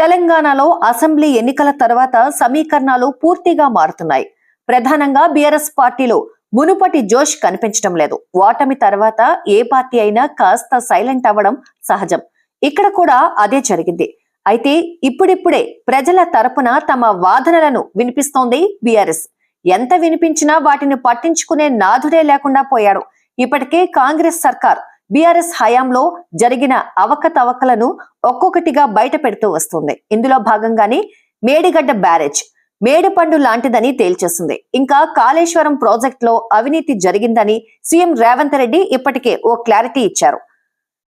తెలంగాణలో అసెంబ్లీ ఎన్నికల తర్వాత సమీకరణాలు పూర్తిగా మారుతున్నాయి. ప్రధానంగా బీఆర్ఎస్ పార్టీలో మునుపటి జోష్ కనిపించడం లేదు. ఓటమి తర్వాత ఏ పార్టీ అయినా కాస్త సైలెంట్ అవ్వడం సహజం. ఇక్కడ కూడా అదే జరిగింది. అయితే ఇప్పుడిప్పుడే ప్రజల తరపున తమ వాదనలను వినిపిస్తోంది బీఆర్ఎస్. ఎంత వినిపించినా వాటిని పట్టించుకునే నాథుడే లేకుండా పోయాడు. ఇప్పటికే కాంగ్రెస్ సర్కార్ బీఆర్ఎస్ హయాంలో జరిగిన అవకతవకలను ఒక్కొక్కటిగా బయట పెడుతూ వస్తుంది. ఇందులో భాగంగానే మేడిగడ్డ బ్యారేజ్ మేడిపండు లాంటిదని తేల్చేస్తుంది. ఇంకా కాళేశ్వరం ప్రాజెక్టులో అవినీతి జరిగిందని సీఎం రేవంత్ రెడ్డి ఇప్పటికే ఓ క్లారిటీ ఇచ్చారు.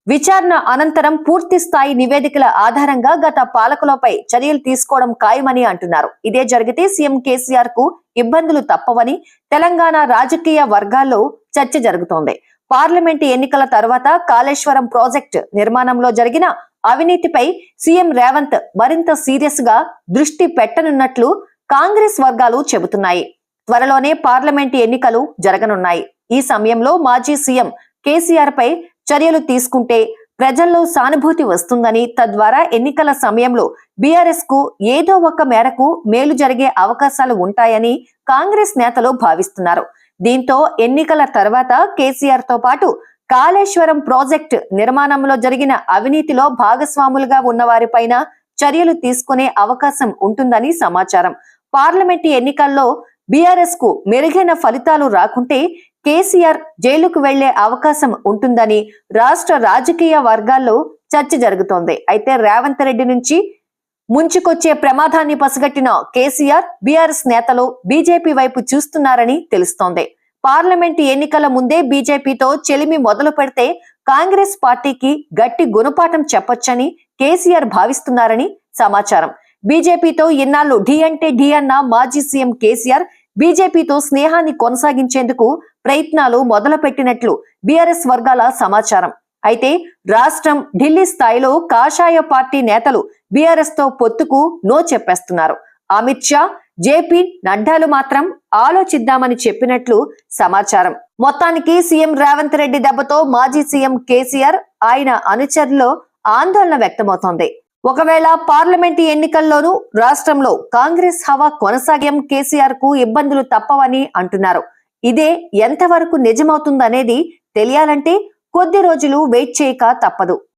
విచారణ అనంతరం పూర్తి స్థాయి నివేదికల ఆధారంగా గత పాలకులపై చర్యలు తీసుకోవడం ఖాయమని అంటున్నారు. ఇదే జరిగితే సీఎం కేసీఆర్కు ఇబ్బందులు తప్పవని తెలంగాణ రాజకీయ వర్గాల్లో చర్చ జరుగుతోంది. పార్లమెంటు ఎన్నికల తర్వాత కాళేశ్వరం ప్రాజెక్టు నిర్మాణంలో జరిగిన అవినీతిపై సీఎం రేవంత్ మరింత సీరియస్గా దృష్టి పెట్టనున్నట్లు కాంగ్రెస్ వర్గాలు చెబుతున్నాయి. త్వరలోనే పార్లమెంటు ఎన్నికలు జరగనున్నాయి. ఈ సమయంలో మాజీ సీఎం కేసీఆర్ పై చర్యలు తీసుకుంటే ప్రజల్లో సానుభూతి వస్తుందని తద్వారా ఎన్నికల సమయంలో బీఆర్ఎస్కు ఏదో ఒక మేరకు మేలు జరిగే అవకాశాలు ఉంటాయని కాంగ్రెస్ నేతలు భావిస్తున్నారు. దీంతో ఎన్నికల తర్వాత కేసీఆర్తో పాటు కాళేశ్వరం ప్రాజెక్ట్ నిర్మాణంలో జరిగిన అవినీతిలో భాగస్వాములుగా ఉన్న వారిపైన చర్యలు తీసుకునే అవకాశం ఉంటుందని సమాచారం. పార్లమెంటు ఎన్నికల్లో బీఆర్ఎస్కు మెరుగైన ఫలితాలు రాకుంటే కేసీఆర్ జైలుకు వెళ్ళే అవకాశం ఉంటుందని రాష్ట్ర రాజకీయ వర్గాల్లో చర్చ జరుగుతోంది. అయితే రేవంత్ రెడ్డి నుంచి ముంచుకొచ్చే ప్రమాదాన్ని పసిగట్టిన కేసీఆర్ బీఆర్ఎస్ నేతలు బీజేపీ వైపు చూస్తున్నారని తెలుస్తోంది. పార్లమెంటు ఎన్నికల ముందే బీజేపీతో చెలిమి మొదలు పెడితే కాంగ్రెస్ పార్టీకి గట్టి గుణపాఠం చెప్పొచ్చని కేసీఆర్ భావిస్తున్నారని సమాచారం. బీజేపీతో ఇన్నాళ్ళు ఢీ అంటే ఢీ అన్న మాజీ సీఎం కేసీఆర్ బీజేపీతో స్నేహాన్ని కొనసాగించేందుకు ప్రయత్నాలు మొదలుపెట్టినట్లు బీఆర్ఎస్ వర్గాల సమాచారం. అయితే రాష్ట్రం ఢిల్లీ స్థాయిలో కాషాయ పార్టీ నేతలు బీఆర్ఎస్తో పొత్తుకు నో చెప్పేస్తున్నారు. అమిత్ షా జేపీ నడ్డాలు మాత్రం ఆలోచిద్దామని చెప్పినట్లు సమాచారం. మొత్తానికి సీఎం రేవంత్ రెడ్డి దెబ్బతో మాజీ సీఎం కేసీఆర్ ఆయన అనుచరుల్లో ఆందోళన వ్యక్తమవుతోంది. ఒకవేళ పార్లమెంటు ఎన్నికల్లోనూ రాష్ట్రంలో కాంగ్రెస్ హవా కొనసాగం కేసీఆర్కు ఇబ్బందులు తప్పవని అంటున్నారు. ఇదే ఎంతవరకు నిజమవుతుందనేది తెలియాలంటే కొద్ది రోజులు వెయిట్ చేయక తప్పదు.